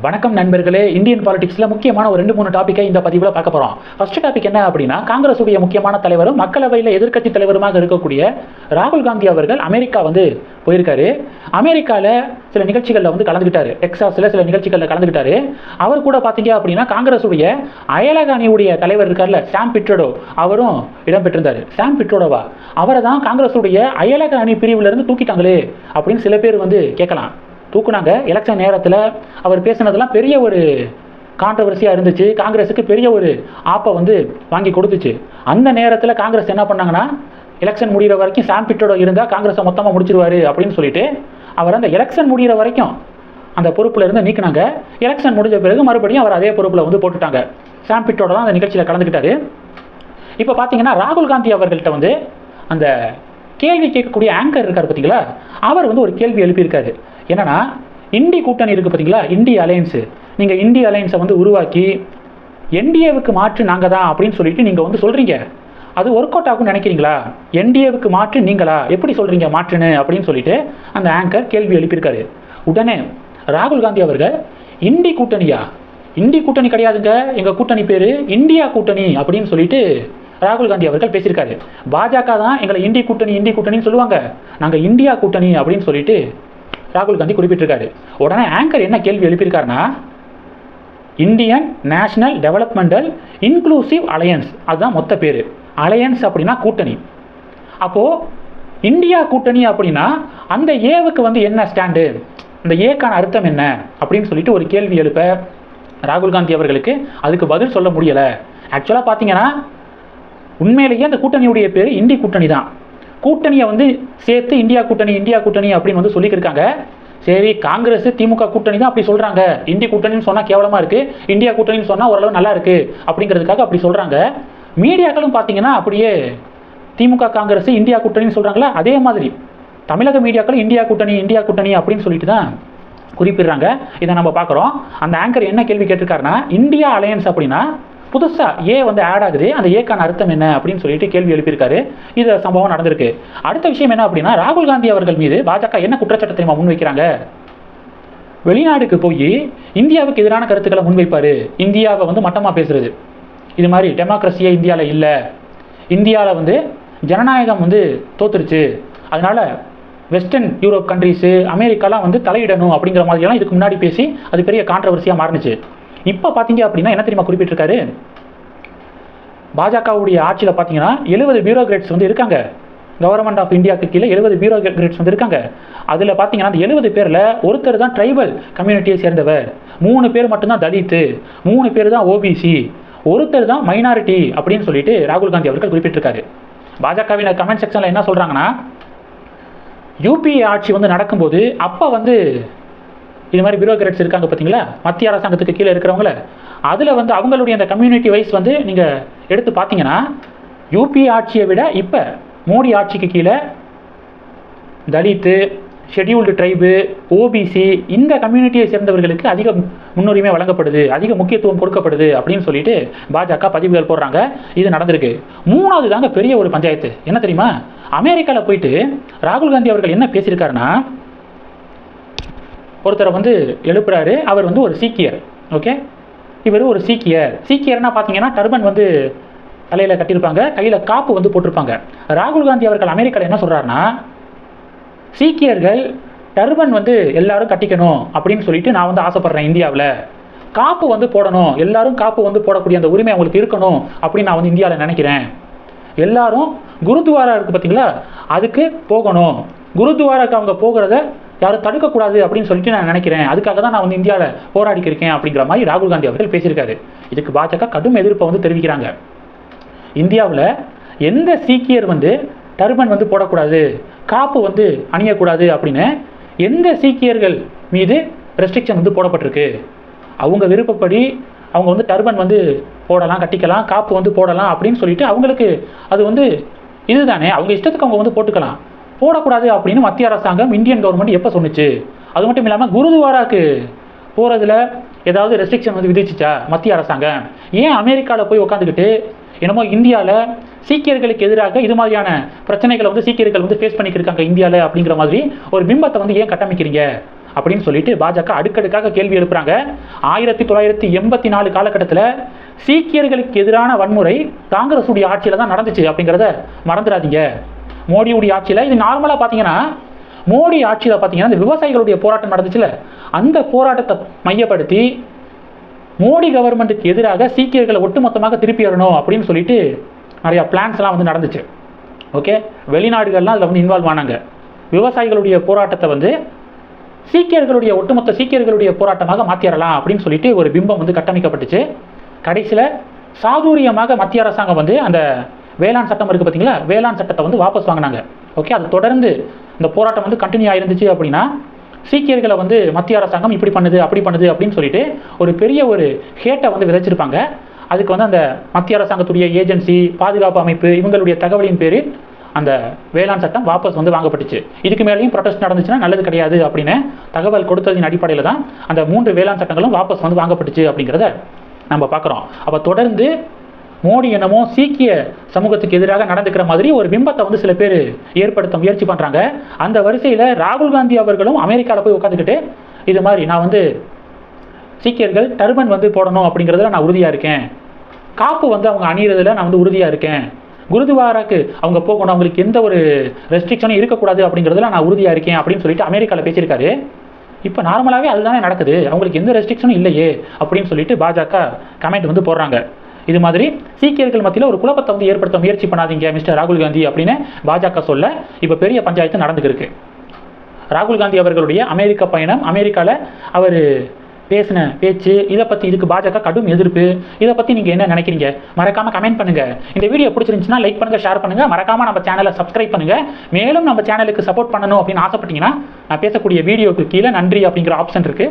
வணக்கம் நண்பர்களே இந்தியன் பாலிடிக்ஸில் முக்கியமான ஒரு ரெண்டு மூணு டாப்பிக்கை இந்த பதிவில் பார்க்க போகிறோம் ஃபர்ஸ்ட் டாபிக் என்ன அப்படின்னா காங்கிரஸுடைய முக்கியமான தலைவரும் மக்களவையில் எதிர்க்கட்சி தலைவருமாக இருக்கக்கூடிய ராகுல் காந்தி அவர்கள் அமெரிக்கா வந்து போயிருக்காரு. அமெரிக்காவில் சில நிகழ்ச்சிகளில் வந்து கலந்துக்கிட்டாரு டெக்சாஸில் சில நிகழ்ச்சிகளில் கலந்துக்கிட்டாரு அவர் கூட பார்த்தீங்க அப்படின்னா காங்கிரஸுடைய அயலக அணியுடைய தலைவர் இருக்கார்ல சாம் பிட்ரோடோ அவரும் இடம்பெற்றிருந்தார். சாம் பிட்ரோடோவா? அவரை தான் காங்கிரஸுடைய அயலக அணி பிரிவிலிருந்து தூக்கிட்டாங்களே அப்படின்னு சில பேர் வந்து கேட்கலாம். தூக்குனாங்க. எலெக்ஷன் நேரத்தில் அவர் பேசினதெல்லாம் பெரிய ஒரு கான்ட்ரவர்சியாக இருந்துச்சு. காங்கிரஸுக்கு பெரிய ஒரு ஆப்பை வந்து வாங்கி கொடுத்துச்சு. அந்த நேரத்தில் காங்கிரஸ் என்ன பண்ணாங்கன்னா எலெக்ஷன் முடிகிற வரைக்கும் சாம் பிட்டோட இருந்தால் காங்கிரஸை மொத்தமாக முடிச்சிருவாரு அப்படின்னு சொல்லிட்டு அவர் அந்த எலெக்ஷன் முடிகிற வரைக்கும் அந்த பொறுப்பில் இருந்து நீக்கினாங்க. எலெக்ஷன் முடிஞ்ச பிறகு மறுபடியும் அவர் அதே பொறுப்பில் வந்து போட்டுட்டாங்க. சாம் பிட்டோட தான் அந்த நிகழ்ச்சியில் கலந்துக்கிட்டாரு. இப்போ பார்த்தீங்கன்னா ராகுல் காந்தி அவர்கள்ட்ட வந்து அந்த கேள்வி கேட்கக்கூடிய ஆங்கர் இருக்கார் பார்த்தீங்களா அவர் வந்து ஒரு கேள்வி எழுப்பியிருக்காரு. என்னன்னா இந்தி கூட்டணி இருக்குது பார்த்தீங்களா இந்தி அலையன்ஸு நீங்கள் இந்தி அலையன்ஸை வந்து உருவாக்கி என்டிஏவுக்கு மாற்று நாங்கள் தான் அப்படின்னு சொல்லிட்டு நீங்கள் வந்து சொல்கிறீங்க அது ஒர்க் அவுட் ஆகும்னு நினைக்கிறீங்களா? என்டிஏவுக்கு மாற்று நீங்களா? எப்படி சொல்கிறீங்க மாற்றுன்னு அப்படின்னு சொல்லிட்டு அந்த ஆங்கர் கேள்வி எழுப்பியிருக்காரு. உடனே ராகுல் காந்தி அவர்கள் இந்தி கூட்டணியா? இந்தி கூட்டணி கிடையாதுங்க. எங்கள் கூட்டணி பேர் இந்தியா கூட்டணி அப்படின்னு சொல்லிட்டு ராகுல் காந்தி அவர்கள் பேசியிருக்காரு. பாஜக தான் எங்களை இந்தி கூட்டணி இந்தி கூட்டணின்னு சொல்லுவாங்க. நாங்கள் இந்தியா கூட்டணி அப்படின்னு சொல்லிட்டு ராகுல் காந்தி குறிப்பிட்டிருக்காரு. உடனே ஆங்கர் என்ன கேள்வி எழுப்பியிருக்காருன்னா Indian national developmental inclusive alliance. அதுதான் மொத்த பேர். அலையன்ஸ் அப்படின்னா கூட்டணி. அப்போது இந்தியா கூட்டணி அப்படின்னா அந்த ஏவுக்கு வந்து என்ன ஸ்டாண்டு அந்த ஏக்கான அர்த்தம் என்ன? அப்படின்னு சொல்லிட்டு ஒரு கேள்வி எழுப்ப ராகுல் காந்தி அவர்களுக்கு அதுக்கு பதில் சொல்ல முடியலை. ஆக்சுவலாக பார்த்தீங்கன்னா உண்மையிலேயே அந்த கூட்டணியுடைய பேர் இந்தி கூட்டணி தான். கூட்டணியை வந்து சேர்த்து இந்தியா கூட்டணி இந்தியா கூட்டணி அப்படின்னு வந்து சொல்லிக்கிருக்காங்க. சரி காங்கிரஸ் திமுக கூட்டணி தான் அப்படி சொல்கிறாங்க இந்திய கூட்டணின்னு சொன்னால் கேவலமாக இருக்குது இந்தியா கூட்டணின்னு சொன்னால் ஓரளவு நல்லா இருக்குது அப்படிங்கிறதுக்காக அப்படி சொல்கிறாங்க மீடியாக்களும் பார்த்தீங்கன்னா அப்படியே திமுக காங்கிரஸ் இந்தியா கூட்டணின்னு சொல்கிறாங்களா அதே மாதிரி. தமிழக மீடியாக்களும் இந்தியா கூட்டணி இந்தியா கூட்டணி அப்படின்னு சொல்லிட்டு தான் குறிப்பிடுறாங்க. இதை நம்ம பார்க்குறோம். அந்த ஆங்கர் என்ன கேள்வி கேட்டிருக்காருன்னா இந்தியா அலையன்ஸ் அப்படின்னா புதுசாக ஏ வந்து ஆட் ஆகுது. அந்த ஏக்கான அர்த்தம் என்ன அப்படின்னு சொல்லிட்டு கேள்வி எழுப்பியிருக்காரு. இது சம்பவம் நடந்திருக்கு. அடுத்த விஷயம் என்ன அப்படின்னா ராகுல் காந்தி அவர்கள் மீது பாஜக என்ன குற்றச்சாட்டு தெரியுமா முன்வைக்கிறாங்க? வெளிநாடுக்கு போய் இந்தியாவுக்கு எதிரான கருத்துக்களை முன்வைப்பார். இந்தியாவை வந்து மட்டமாக பேசுறது. இது மாதிரி டெமோக்ரஸியே இந்தியாவில் இல்லை. இந்தியாவில் வந்து ஜனநாயகம் வந்து தோத்துருச்சு. அதனால வெஸ்டர்ன் யூரோப் கண்ட்ரீஸு அமெரிக்காலாம் வந்து தலையிடணும் அப்படிங்கிற மாதிரியெல்லாம் இதுக்கு முன்னாடி பேசி அது பெரிய கான்ட்ரவர்சியாக மாறுனுச்சு. இப்போ பார்த்தீங்க அப்படின்னா என்ன தெரியுமா குறிப்பிட்டிருக்காரு? பாஜகவுடைய ஆட்சியில் பார்த்தீங்கன்னா எழுபது பியூரோகிரேட்ஸ் வந்து இருக்காங்க. கவர்மெண்ட் ஆஃப் இந்தியாவுக்கு கீழே எழுபது பியூரோக்ராட்ஸ் வந்து இருக்காங்க. அதில் பார்த்தீங்கன்னா அந்த எழுபது பேரில் ஒருத்தர் தான் ட்ரைபல் கம்யூனிட்டியை சேர்ந்தவர். மூணு பேர் மட்டும்தான் தலித்து. மூணு பேர் தான் ஓபிசி ஒருத்தர் தான் மைனாரிட்டி அப்படின்னு சொல்லிட்டு ராகுல் காந்தி அவர்கள் குறிப்பிட்டிருக்காரு. பாஜகவின் கமெண்ட் செக்ஷனில் என்ன சொல்கிறாங்கன்னா யூபிஏ ஆட்சி வந்து நடக்கும்போது அப்போ வந்து இது மாதிரி பியூரோக்ராட்ஸ் இருக்காங்க பார்த்தீங்களா? மத்திய அரசாங்கத்துக்கு கீழே இருக்கிறவங்கள. அதில் வந்து அவங்களுடைய அந்த கம்யூனிட்டி வைஸ் வந்து நீங்கள் எடுத்து பார்த்தீங்கன்னா யூபி ஆட்சியை விட இப்போ மோடி ஆட்சிக்கு கீழே தலித்து ஷெட்யூல்டு ட்ரைபு ஓபிசி இந்த கம்யூனிட்டியை சேர்ந்தவர்களுக்கு அதிக முன்னுரிமை வழங்கப்படுது அதிக முக்கியத்துவம் கொடுக்கப்படுது அப்படின்னு சொல்லிட்டு பாஜக பதிவுகள் போடுறாங்க. இது நடந்திருக்கு. மூணாவது தாங்க பெரிய ஒரு பஞ்சாயத்து. என்ன தெரியுமா? அமெரிக்காவில் போயிட்டு ராகுல் காந்தி அவர்கள் என்ன பேசியிருக்காருன்னா ஒருத்தரை வந்து எழுப்புறாரு. அவர் வந்து ஒரு சீக்கியர். ஓகே இவர் ஒரு சீக்கியர். சீக்கியர்னா பார்த்தீங்கன்னா டர்பன் வந்து தலையில் கட்டியிருப்பாங்க. கையில் காப்பு வந்து போட்டிருப்பாங்க. ராகுல் காந்தி அவர்கள் அமெரிக்காவில் என்ன சொல்கிறாருன்னா சீக்கியர்கள் டர்பன் வந்து எல்லாரும் கட்டிக்கணும் அப்படின்னு சொல்லிட்டு நான் வந்து ஆசைப்பட்றேன் இந்தியாவில். காப்பு வந்து போடணும். எல்லாரும் காப்பு வந்து போடக்கூடிய அந்த உரிமை அவங்களுக்கு இருக்கணும் அப்படின்னு நான் வந்து இந்தியாவில் நினைக்கிறேன். எல்லாரும் குருத்வாரா இருக்குது பார்த்தீங்களா அதுக்கு போகணும். குருத்வாராக்கு அவங்க போகிறத யாரும் தடுக்கக்கூடாது அப்படின்னு சொல்லிட்டு நான் நினைக்கிறேன். அதுக்காக தான் நான் வந்து இந்தியாவில் போராடிக்கிருக்கேன் அப்படிங்கிற மாதிரி ராகுல் காந்தி அவர்கள் பேசியிருக்காரு. இதுக்கு பாஜக கடும் எதிர்ப்பை வந்து தெரிவிக்கிறாங்க. இந்தியாவில் எந்த சீக்கியர் வந்து டர்பன் வந்து போடக்கூடாது காப்பு வந்து அணியக்கூடாது அப்படின்னு எந்த சீக்கியர்கள் மீது ரெஸ்ட்ரிக்ஷன் வந்து போடப்பட்டிருக்கு? அவங்க விருப்பப்படி அவங்க வந்து டர்பன் வந்து போடலாம் கட்டிக்கலாம் காப்பு வந்து போடலாம் அப்படின்னு சொல்லிட்டு அவங்களுக்கு அது வந்து இதுதானே. அவங்க இஷ்டத்துக்கு அவங்க வந்து போட்டுக்கலாம். போடக்கூடாது அப்படின்னு மத்திய அரசாங்கம் இந்தியன் கவர்மெண்ட் எப்போ சொன்னுச்சு? அது மட்டும் இல்லாமல் குருதுவாராக்கு போகிறதுல ஏதாவது ரெஸ்ட்ரிக்ஷன் வந்து விதிச்சிச்சா மத்திய அரசாங்கம்? ஏன் அமெரிக்காவில் போய் உட்காந்துக்கிட்டு என்னமோ இந்தியாவில் சீக்கியர்களுக்கு எதிராக இது மாதிரியான பிரச்சனைகளை வந்து சீக்கியர்கள் வந்து ஃபேஸ் பண்ணிக்கிருக்காங்க இந்தியாவில் அப்படிங்கிற மாதிரி ஒரு பிம்பத்தை வந்து ஏன் கட்டமைக்கிறீங்க? அப்படின்னு சொல்லிட்டு பாஜக அடுக்கடுக்காக கேள்வி எழுப்புறாங்க. ஆயிரத்தி தொள்ளாயிரத்தி எண்பத்தி நாலு காலகட்டத்தில் சீக்கியர்களுக்கு எதிரான வன்முறை காங்கிரஸுடைய ஆட்சியில் தான் நடந்துச்சு அப்படிங்கிறத மறந்துடாதீங்க. மோடியுடைய ஆட்சியில் இது நார்மலாக பார்த்தீங்கன்னா மோடி ஆட்சியில் பார்த்தீங்கன்னா இந்த விவசாயிகளுடைய போராட்டம் நடந்துச்சுல அந்த போராட்டத்தை மையப்படுத்தி மோடி கவர்மெண்ட்டுக்கு எதிராக சீக்கியர்களை ஒட்டுமொத்தமாக திருப்பி வரணும் அப்படின்னு சொல்லிட்டு நிறையா பிளான்ஸ்லாம் வந்து நடந்துச்சு. ஓகே வெளிநாடுகள்லாம் அதில் வந்து இன்வால்வ் ஆனாங்க. விவசாயிகளுடைய போராட்டத்தை வந்து சீக்கியர்களுடைய ஒட்டுமொத்த சீக்கியர்களுடைய போராட்டமாக மாற்றிடலாம் அப்படின்னு சொல்லிட்டு ஒரு பிம்பம் வந்து கட்டமைக்கப்பட்டுச்சு. கடைசியில் சாதுரியமாக மத்திய அரசாங்கம் வந்து அந்த வேளாண் சட்டம் இருக்குது பார்த்தீங்களா வேளாண் சட்டத்தை வந்து வாபஸ் வாங்கினாங்க. ஓகே அது தொடர்ந்து இந்த போராட்டம் வந்து கண்டினியூ ஆயிருந்துச்சு அப்படின்னா சீக்கியர்களை வந்து மத்திய அரசாங்கம் இப்படி பண்ணுது அப்படி பண்ணுது அப்படின்னு சொல்லிட்டு ஒரு பெரிய ஒரு ஹேட்டை வந்து விதைச்சிருப்பாங்க. அதுக்கு வந்து அந்த மத்திய அரசாங்கத்துடைய ஏஜென்சி பாதுகாப்பு அமைப்பு இவங்களுடைய தகவலின் பேரில் அந்த வேளாண் சட்டம் வாபஸ் வந்து வாங்கப்பட்டுச்சு. இதுக்கு மேலேயும் ப்ரொடெஸ்ட் நடந்துச்சுன்னா நல்லது கிடையாது அப்படின்னு தகவல் கொடுத்ததின் அடிப்படையில் தான் அந்த மூன்று வேளாண் சட்டங்களும் வாபஸ் வந்து வாங்கப்பட்டுச்சு அப்படிங்கிறத நம்ம பார்க்குறோம். அப்போ தொடர்ந்து மோடி என்னமோ சீக்கிய சமூகத்துக்கு எதிராக நடந்துக்கிற மாதிரி ஒரு பிம்பத்தை வந்து சில பேர் ஏற்படுத்த முயற்சி பண்ணுறாங்க அந்த வரிசையில் ராகுல் காந்தி அவர்களும் அமெரிக்காவில் போய் உட்காந்துக்கிட்டு இது மாதிரி நான் வந்து சீக்கியர்கள் டர்பன் வந்து போடணும் அப்படிங்கிறதுல நான் உறுதியாக இருக்கேன். காப்பு வந்து அவங்க அணியிறதுல நான் வந்து உறுதியாக இருக்கேன். குருதுவாராக்கு அவங்க போகணும் அவங்களுக்கு எந்த ஒரு ரெஸ்ட்ரிக்ஷனும் இருக்கக்கூடாது அப்படிங்கிறதுல நான் உறுதியாக இருக்கேன் அப்படின்னு சொல்லிட்டு அமெரிக்காவில் பேசியிருக்காரு. இப்போ நார்மலாகவே அதுதானே நடக்குது. அவங்களுக்கு எந்த ரெஸ்ட்ரிக்ஷனும் இல்லையே அப்படின்னு சொல்லிட்டு பாஜக கமெண்ட் வந்து போடுறாங்க. இது மாதிரி சீக்கியர்கள் மத்தியில் ஒரு குழப்பத்தை வந்து ஏற்படுத்த முயற்சி பண்ணாதீங்க மிஸ்டர் ராகுல் காந்தி அப்படின்னு பாஜக சொல்ல இப்போ பெரிய பஞ்சாயத்து நடந்துக்கிருக்கு ராகுல் காந்தி அவர்களுடைய அமெரிக்க பயணம் அமெரிக்காவில் அவர் பேசின பேச்சு இதை பற்றி இதுக்கு பாஜக கடும் எதிர்ப்பு. இதை பற்றி நீங்கள் என்ன நினைக்கிறீங்க? மறக்காமல் கமெண்ட் பண்ணுங்கள் இந்த வீடியோ பிடிச்சிருந்துச்சுன்னா லைக் பண்ணுங்கள் ஷேர் பண்ணுங்கள் மறக்காமல் நம்ம சேனலை சப்ஸ்கிரைப் பண்ணுங்கள் மேலும் நம்ம சேனலுக்கு சப்போர்ட் பண்ணணும் அப்படின்னு ஆசைப்பட்டீங்கன்னா நான் பேசக்கூடிய வீடியோக்கு கீழே நன்றி அப்படிங்கிற ஆப்ஷன் இருக்குது